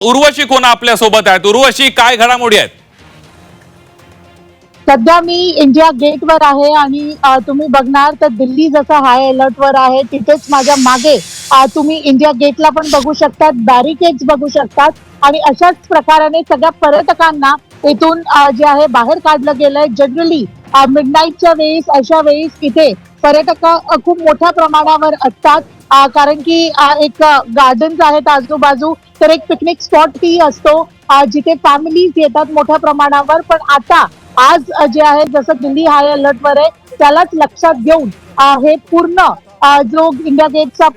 उर्वशी कोण आपल्यासोबत आहेत? उर्वशी काय घडामोडी आहेत? सध्या मी इंडिया गेटवर आहे आणि तुम्ही बघणार तर दिल्ली जसं हाय अलर्टवर आहे तिथेच माझ्या मागे तुम्ही इंडिया गेटला पण बघू शकतात बॅरिकेड्स बघू शकतात आणि अशाच प्रकाराने सगळ्या पर्यटकांना इथून जे आहे बाहेर काढलं गेलंय. जनरली मिडनाईटच्या वेळेस अशा वेळेस इथे पर्यटक खूप मोठ्या प्रमाणावर असतात. कारण की एक गार्डन्स आहेत आजूबाजू. तर एक पिकनिक स्पॉटही असतो. जिथे फॅमिलीज येतात मोठ्या प्रमाणावर. पण आता आज जे आहे जसं दिल्ली हाय अलर्ट वर आहे त्यालाच लक्षात घेऊन हे पूर्ण जो इंडिया गेटचा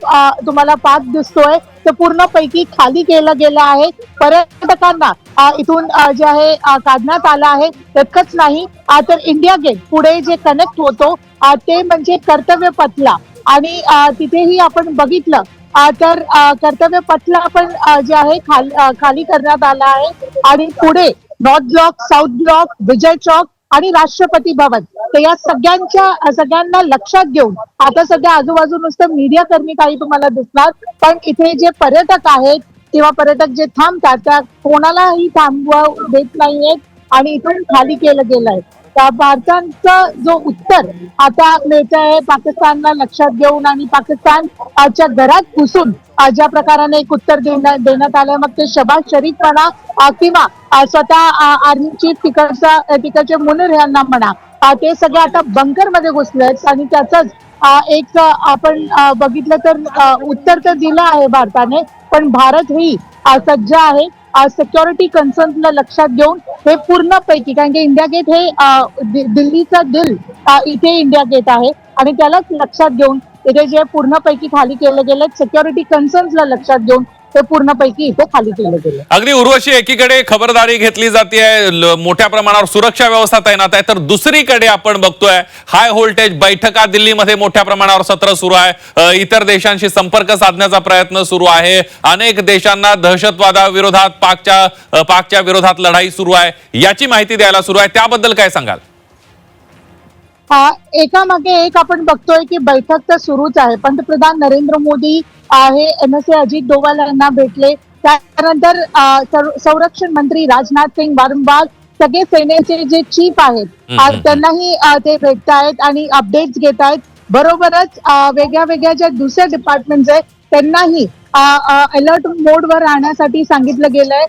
तुम्हाला पाथ दिसतोय ते पूर्णपैकी खाली केला गेलं आहे. पर्यटकांना इथून जे आहे काढण्यात आलं आहे. इतकंच नाही तर इंडिया गेट पुढे जे कनेक्ट होतो ते म्हणजे कर्तव्य पथला. आणि तिथेही आपण बघितलं तर कर्तव्य पथला पण जे आहे खाली खाली करण्यात आला आहे. आणि पुढे North Block South Block Vijay Chowk आणि राष्ट्रपती भवन. तर या सगळ्यांच्या सगळ्यांना लक्षात घेऊन आता सध्या आजूबाजू नुसतं मीडिया कर्मी काही तुम्हाला दिसणार पण इथे जे पर्यटक आहेत किंवा पर्यटक जे थांबतात त्या कोणालाही थांबवा देत नाहीयेत आणि इथून खाली केलं गेलंय. त्या भारताचं जो उत्तर आता मिळत आहे पाकिस्तानला लक्षात घेऊन आणि पाकिस्तानच्या घरात घुसून ज्या प्रकाराने एक उत्तर देण्यात देण्यात आलंय मग ते शबाज शरीफ म्हणा किंवा स्वतः आर्मी चीफ तिकडचा तिकडचे मुनर यांना म्हणा ते सगळे आता बंकरमध्ये आहेत आणि त्याच एक आपण बघितलं तर उत्तर तर दिलं आहे भारताने पण भारत ही सज्ज आहे. सिक्युरिटी कन्सर्नला लक्षात घेऊन हे पूर्णपैकी कारण की इंडिया गेट हे दिल्लीचा दिल इथे इंडिया गेट आहे. आणि त्यालाच लक्षात घेऊन इथे जे पूर्णपैकी खाली केलं गेलं सिक्युरिटी कन्सर्न्सला लक्षात घेऊन ते पूर्णपैकी इथे खाली केलं गेलं. अगदी उर्वशी एकीकडे खबरदारी घेतली जाते मोठ्या प्रमाणावर सुरक्षा व्यवस्था तैनात आहे. तर दुसरीकडे आपण बघतोय हाय व्होल्टेज बैठका दिल्लीमध्ये मोठ्या प्रमाणावर सत्र सुरू आहे. इतर देशांशी संपर्क साधण्याचा प्रयत्न सुरू आहे. अनेक देशांना दहशतवादाविरोधात पाकच्या पाकच्या विरोधात लढाई सुरू आहे. याची माहिती द्यायला सुरू आहे. त्याबद्दल काय सांगाल? एकामागे एक आपण बघतोय की बैठक तर सुरूच आहे. पंतप्रधान नरेंद्र मोदी आहे N S A Ajit Doval यांना भेटले. त्यानंतर संरक्षण मंत्री राजनाथ सिंग वारंवार सगळे सेनेचे जे चीफ आहेत. त्यांनाही ते भेटत आहेत आणि अपडेट्स घेत आहेत बरोबरच वेगळ्या वेगळ्या ज्या दुसऱ्या डिपार्टमेंट आहेत त्यांनाही अलर्ट मोडवर राहण्यासाठी सांगितलं गेलंय.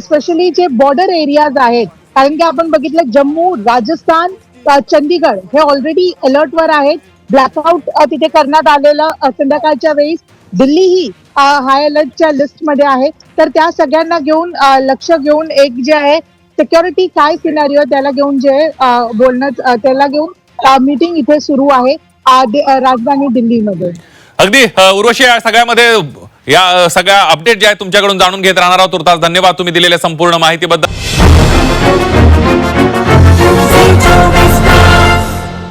स्पेशली जे बॉर्डर एरियाज आहेत कारण की आपण बघितलं जम्मू राजस्थान चंदीगड. हे ऑलरेडी अलर्ट वर आहेत. ब्लॅकआउट तिथे करण्यात आलेलं संध्याकाळच्या वेळी दिल्ली ही हाय अलर्टच्या लिस्टमध्ये आहे. तर त्या सगळ्यांना घेऊन लक्ष घेऊन एक जे आहे सिक्युरिटी काय सिनारिओ त्याला घेऊन जे बोलणं त्याला घेऊन मीटिंग इथे सुरू आहे राजधानी दिल्लीमध्ये. अगदी उर्वशी या सगळ्यामध्ये या सगळ्या अपडेट जे आहेत तुमच्याकडून जाणून घेत राहणार आहोत. तुर्तास धन्यवाद तुम्ही दिलेल्या संपूर्ण माहितीबद्दल.